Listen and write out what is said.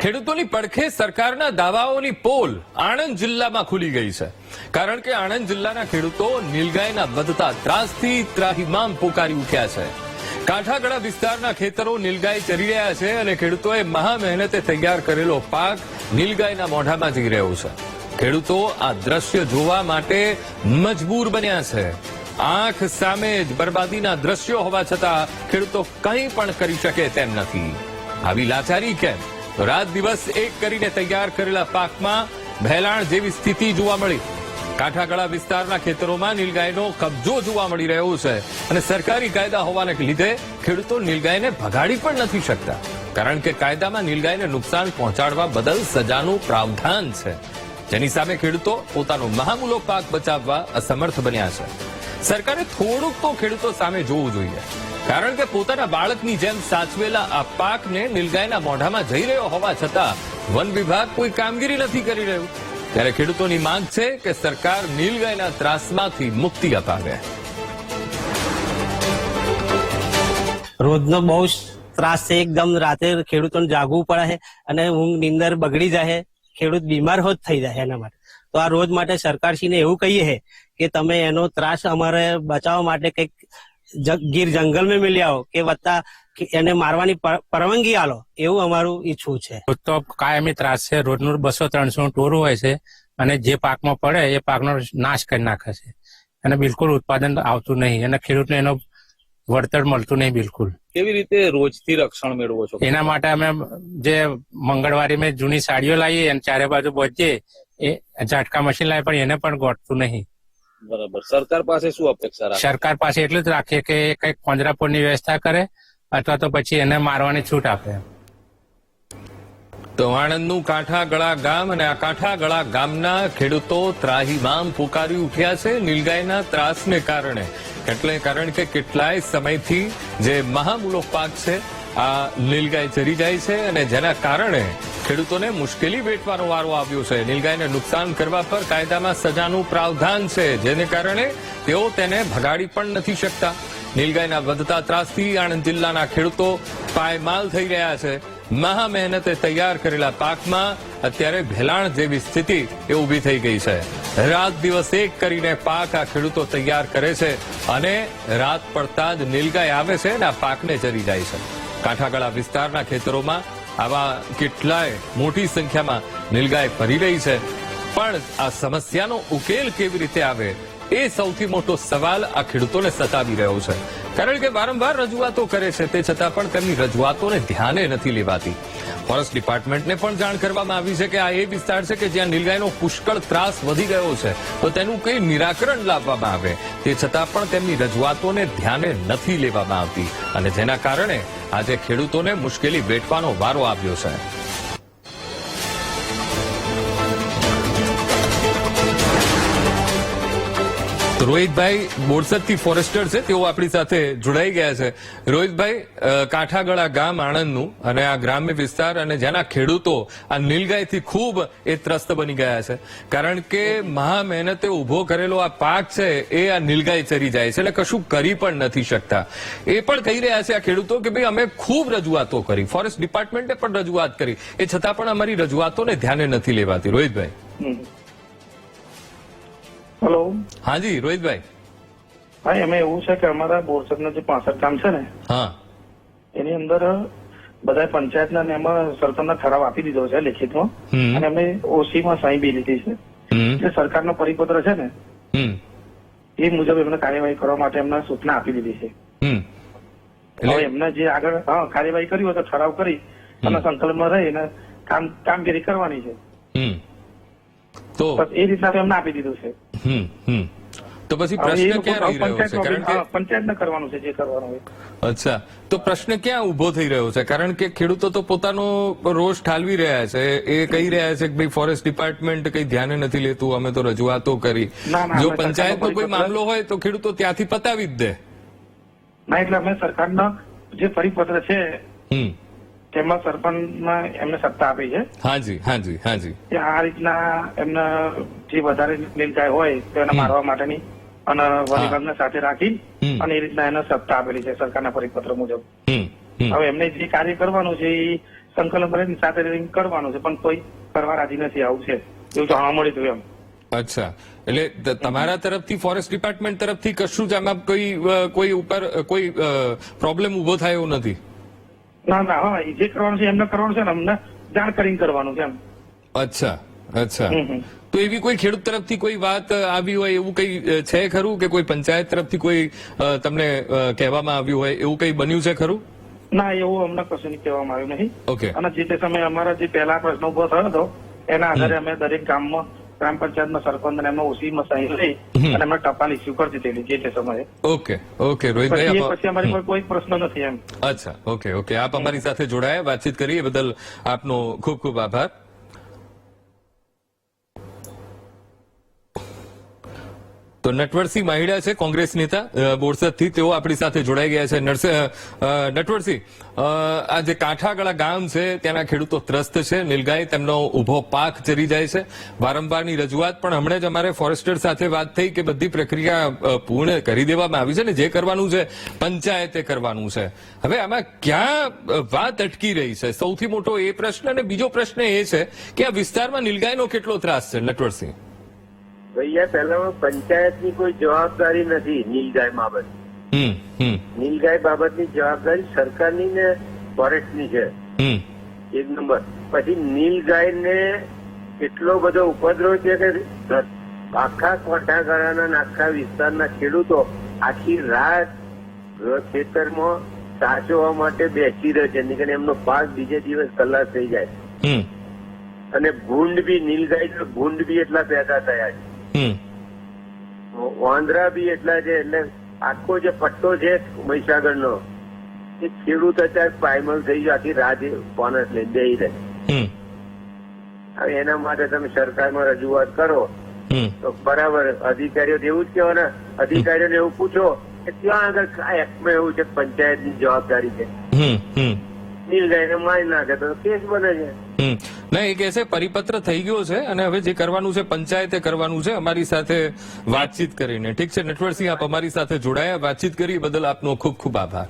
ખેડૂતોની પડખે સરકારના દાવાઓની પોલ આણંદ જિલ્લામાં ખુલી ગઈ છે. કારણ કે આણંદ જિલ્લાના ખેડૂતો નીલગાયના વધતા ત્રાસથી ત્રાહીમામ પોકારી ઉઠ્યા છે. કાંઠાગડા વિસ્તારના ખેતરો નીલગાય ચરી રહ્યા છે અને ખેડૂતોએ મહા મહેનતે તૈયાર કરેલો પાક નીલગાયના મોઢામાં જઈ રહ્યો છે. ખેડૂતો આ દ્રશ્ય જોવા માટે મજબૂર બન્યા છે. આંખ સામે જ બરબાદીના દ્રશ્યો હોવા છતાં ખેડૂતો કંઈ પણ કરી શકે તેમ નથી. આવી લાચારી કેમ? રાત દિવસ એક કરીને તૈયાર કરેલા પાકમાં ભેલાણ જેવી સ્થિતિ જોવા મળી. કાંઠાગળા વિસ્તારના ખેતરોમાં નીલગાયનો કબજો જોવા મળી રહ્યો છે અને સરકારી કાયદા હોવાને લીધે ખેડૂતો નીલગાયને ભગાડી પણ નથી શકતા. કારણ કે કાયદામાં નીલગાયને નુકસાન પહોંચાડવા બદલ સજાનું પ્રાવધાન છે. જેની સામે ખેડૂતો પોતાનો મહામૂલો પાક બચાવવા અસમર્થ બન્યા છે. સરકારે થોડુંક તો ખેડૂતો સામે જોવું જોઈએ. કારણ કે પોતાના બાળકની જેમ સાચવેલા આ પાકને નીલગાયના મોઢામાં જઈ રહ્યો હોવા છતાં વન વિભાગ કોઈ કામગીરી નથી કરી રહ્યું. ત્યારે ખેડૂતોની માંગ છે કે સરકાર નીલગાયના ત્રાસમાંથી મુક્તિ અપાવે. રોજનો બહુ ત્રાસ છે. એકદમ રાતે ખેડૂતોને જાગવું પડે છે અને ઊંઘ, નીંદર બગડી જાય ખેડૂત બીમાર હોત થઈ જાય એના માટે. તો આ રોજ માટે સરકારશ્રીને એવું કહીએ કે તમે એનો ત્રાસ અમારે બચાવવા માટે કંઈક ગીર જંગલ મેં મિલી આવો કે વત્તા એને મારવાની પર- પરવાનગી આલો એવું અમારું ઈચ્છવું છે. રોજ તો કાયમી ત્રાસ છે. રોજનું બસો ત્રણસો ટોરું હોય છે અને જે પાકમાં પડે એ પાકનો નાશ કરી નાખે છે. અને બિલકુલ ઉત્પાદન આવતું નહીં અને ખેડૂતને એનો વળતર મળતું નહીં બિલકુલ. કેવી રીતે રોજથી રક્ષણ મેળવો છો? એના માટે અમે જે મંગળવારે મેં જૂની સાડીઓ લાવીએ અને ચારે બાજુ બચીએ એ ઝાટકા મશીન લાવીએ પણ એને પણ ગોઠતું નહીં. બરાબર. સરકાર પાસે શું અપેક્ષા રાખે? સરકાર પાસે એટલું જ રાખીએ કે કંઈક પાંજરાપોળની વ્યવસ્થા કરે અથવા તો પછી એને મારવાની છૂટ આપે. તો આણંદનું કાંઠાગળા ગામ અને આ કાંઠાગળા ગામના ખેડૂતો ત્રાહીમામ પુકારી ઉઠ્યા છે નીલગાયના ત્રાસને કારણે. એટલે કારણ કે કેટલાય સમયથી જે મહામૂલો પાક છે આ નીલગાય ચરી જાય છે અને જેના કારણે ખેડૂતોને મુશ્કેલી વેઠવાનો વારો આવ્યો છે. નીલગાયને નુકસાન કરવા પર કાયદામાં સજાનું પ્રાવધાન છે. જેને કારણે તેઓ તેને ભગાડી પણ નથી શકતા. નીલગાયના વધતા ત્રાસથી આણંદ જિલ્લાના ખેડૂતો પાયમાલ થઈ રહ્યા છે. મહા મહેનતે તૈયાર કરેલા પાકમાં અત્યારે ભેલાણ જેવી સ્થિતિ એ ઊભી થઈ ગઈ છે. રાત દિવસ એક કરીને પાક આ ખેડૂતો તૈયાર કરે છે અને રાત પડતા જ નીલગાય આવે છે અને આ પાકને ચરી જાય છે. કાંઠાગળા વિસ્તારના ખેતરોમાં આવા કેટલાય મોટી સંખ્યામાં નીલગાય ફરી રહી છે. પણ આ સમસ્યાનો ઉકેલ કેવી રીતે આવે એ સૌથી મોટો સવાલ આ ખેડૂતોને સતાવી રહ્યો છે. કારણ કે વારંવાર રજૂઆતો કરે છે, તે છતાં પણ તેમની રજૂઆતોને ધ્યાને નથી લેવાતી. ફોરેસ્ટ ડિપાર્ટમેન્ટને પણ જાણ કરવામાં આવી છે કે આ એ વિસ્તાર છે કે જ્યાં નીલગાયનો પુષ્કળ ત્રાસ વધી ગયો છે, તો તેનું કઈ નિરાકરણ લાવવામાં આવે. તે છતાં પણ તેમની રજૂઆતોને ધ્યાને નથી લેવામાં આવતી. અને જેના કારણે આજે ખેડૂતોને મુશ્કેલી વેઠવાનો વારો આવ્યો છે. રોહિતભાઈ બોરસદથી ફોરેસ્ટર છે, તેઓ આપણી સાથે જોડાઈ ગયા છે. રોહિતભાઈ કાંઠાગળા ગામ આણંદનું અને આ ગ્રામ્ય વિસ્તાર અને જેના ખેડૂતો આ નીલગાયથી ખૂબ એ ત્રસ્ત બની ગયા છે. કારણ કે મહા મહેનતે ઊભો કરેલો આ પાક છે, એ આ નીલગાય ચરી જાય છે, એટલે કશું કરી પણ નથી શકતા. એ પણ કહી રહ્યા છે આ ખેડૂતો કે ભાઈ અમે ખૂબ રજૂઆતો કરી, ફોરેસ્ટ ડિપાર્ટમેન્ટે પણ રજૂઆત કરી. એ છતાં પણ અમારી રજૂઆતોને ધ્યાને નથી લેવાતી. રોહિતભાઈ. હલો હાજી રોહિતભાઈ. હા એમાં એવું છે કે અમારા બોરસદના જે પાસઠ ગામ છે ને હા. એની અંદર બધા પંચાયતના ને એમાં સરપંચના ઠરાવ આપી દીધો છે લેખિતમાં. અને અમે ઓસીમાં સાઈ બી લીધી છે. એટલે સરકાર સરકારનો પરિપત્ર છે ને એ મુજબ એમને કાર્યવાહી કરવા માટે એમને સૂચના આપી દીધી છે. હમ. હવે એમને જે આગળ હા કાર્યવાહી કરી હોય તો ઠરાવ કરી અને સંકલનમાં રહીને કામ કામગીરી કરવાની છે. તો બસ એ રીતના એમને આપી દીધું છે. હમ હમ. તો પછી પ્રશ્ન ક્યાં રહી રહ્યો છે? કારણ કે પંચાયતને કરવાનું છે જે કરવાનું હોય. અચ્છા. તો પ્રશ્ન ક્યાં ઊભો થઈ રહ્યો છે? કારણ કે ખેડૂતો તો પોતાનો રોષ ઠાલવી રહ્યા છે. એ કહી રહ્યા છે કે ભાઈ ફોરેસ્ટ ડિપાર્ટમેન્ટ કઈ ધ્યાને નથી લેતું અમે તો રજૂઆતો કરી. જો પંચાયતનો કોઈ મામલો હોય તો ખેડૂતો ત્યાંથી પતાવી જ દે. ના એટલે અમે સરકારના જે પરિપત્ર છે હમ. તેમાં સરપંચમાં એમને સત્તા આપી છે. હાજી હાજી હાજી. કે આ રીતના એમને જે વધારે નિર્ણય હોય તો એને મારવા માટેની અને વન સાથે રાખી અને એ રીતના એને સત્તા આપેલી છે સરકારના પરિપત્ર મુજબ. હવે એમને જે કાર્ય કરવાનું છે એ સંકલન કરીને સાથે રહીને કરવાનું છે પણ કોઈ કરવા રાજી નથી આવું છે. એવું જાણવા મળ્યું હતું એમ. અચ્છા. એટલે તમારા તરફથી ફોરેસ્ટ ડિપાર્ટમેન્ટ તરફથી કશું જ આમાં કોઈ કોઈ ઉપર કોઈ પ્રોબ્લેમ ઊભો થાય એવું નથી? ના ના હા જે કરવાનું છે એમને કરવાનું છે ને અમને જાણ કરીને કરવાનું છે એમ. અચ્છા અચ્છા. તો એવી કોઈ ખેડૂત તરફથી કોઈ વાત આવી હોય એવું કઈ છે ખરું? કે કોઈ પંચાયત તરફથી કોઈ તમને કહેવામાં આવ્યું હોય એવું કઈ બન્યું છે ખરું? ના એવું અમને કશું નહીં કહેવામાં આવ્યું નહીં. ઓકે. અને જે તે સમયે અમારા જે પહેલા પ્રશ્ન ઊભો થયો હતો એના આધારે અમે દરેક ગામમાં ગ્રામ પંચાયતમાં સરપંચ અને એમાં ઓસીમાં સહી લઈ. અને અમે ટપાલ ઇસ્યુ કરી દીધેલી જે તે સમયે. ઓકે ઓકે રોહિતભાઈ પછી અમારી પર કોઈ પ્રશ્ન નથી એમ. અચ્છા ઓકે ઓકે. આપ અમારી સાથે જોડાયા વાતચીત કરી એ બદલ આપનો ખૂબ ખૂબ આભાર. તો નટવરસિંહ માહિડા છે, કોંગ્રેસ નેતા. બોરસદથી તેઓ આપણી સાથે જોડાઈ ગયા છે. નટવરસિંહ આ જે કાંઠાગળા ગામ છે, ત્યાંના ખેડૂતો ત્રસ્ત છે. નીલગાય, તેમનો ઊભો પાક ચરી જાય છે. વારંવારની રજૂઆત પણ હમણાં જ અમારે ફોરેસ્ટર સાથે વાત થઈ કે બધી પ્રક્રિયા પૂર્ણ કરી દેવામાં આવી છે ને જે કરવાનું છે, પંચાયતે કરવાનું છે. હવે આમાં ક્યાં વાત અટકી રહી છે? સૌથી મોટો એ પ્રશ્ન અને બીજો પ્રશ્ન એ છે કે આ વિસ્તારમાં નીલગાયનો કેટલો ત્રાસ છે, નટવરસિંહ? ભૈયા પહેલા પંચાયતની કોઈ જવાબદારી નથી નીલગાય બાબત. નીલગાય બાબતની જવાબદારી સરકારની ને ફોરેસ્ટની છે. એક નંબર. પછી નીલગાયને એટલો બધો ઉપદ્રવ છે કે આખા કોઠાગાળાના અને આખા વિસ્તારના ખેડૂતો આખી રાત ખેતરમાં સાચવવા માટે બેસી રહે છે. નીકળે એમનો પાક બીજે દિવસ કલાક થઈ જાય. અને ભૂંડ બી નીલગાય ભૂંડ બી એટલા પેદા થયા છે. વાંદરા બી એટલા છે એટલે આખો જે પટ્ટો છે મહીસાગરનો એ ખેડૂત અત્યારે પાયમલ થઈ ગયો આખી રાત બોનસ લઈ જઈ રહે. હમ. હવે એના માટે તમે સરકારમાં રજૂઆત કરો. હમ. તો બરાબર અધિકારીઓ એવું જ કહેવાના અધિકારીઓને એવું પૂછો કે ત્યાં આગળ એક્ટમાં એવું છે પંચાયતની જવાબદારી છે. કેસ બને છે. એ કહે પરિપત્ર થઈ ગયો છે અને હવે જે કરવાનું છે, પંચાયતે કરવાનું છે, અમારી સાથે વાતચીત કરીને. ઠીક છે, નટવરસિંહ, આપ અમારી સાથે જોડાયા, વાતચીત કરી બદલ આપનો ખૂબ ખૂબ આભાર.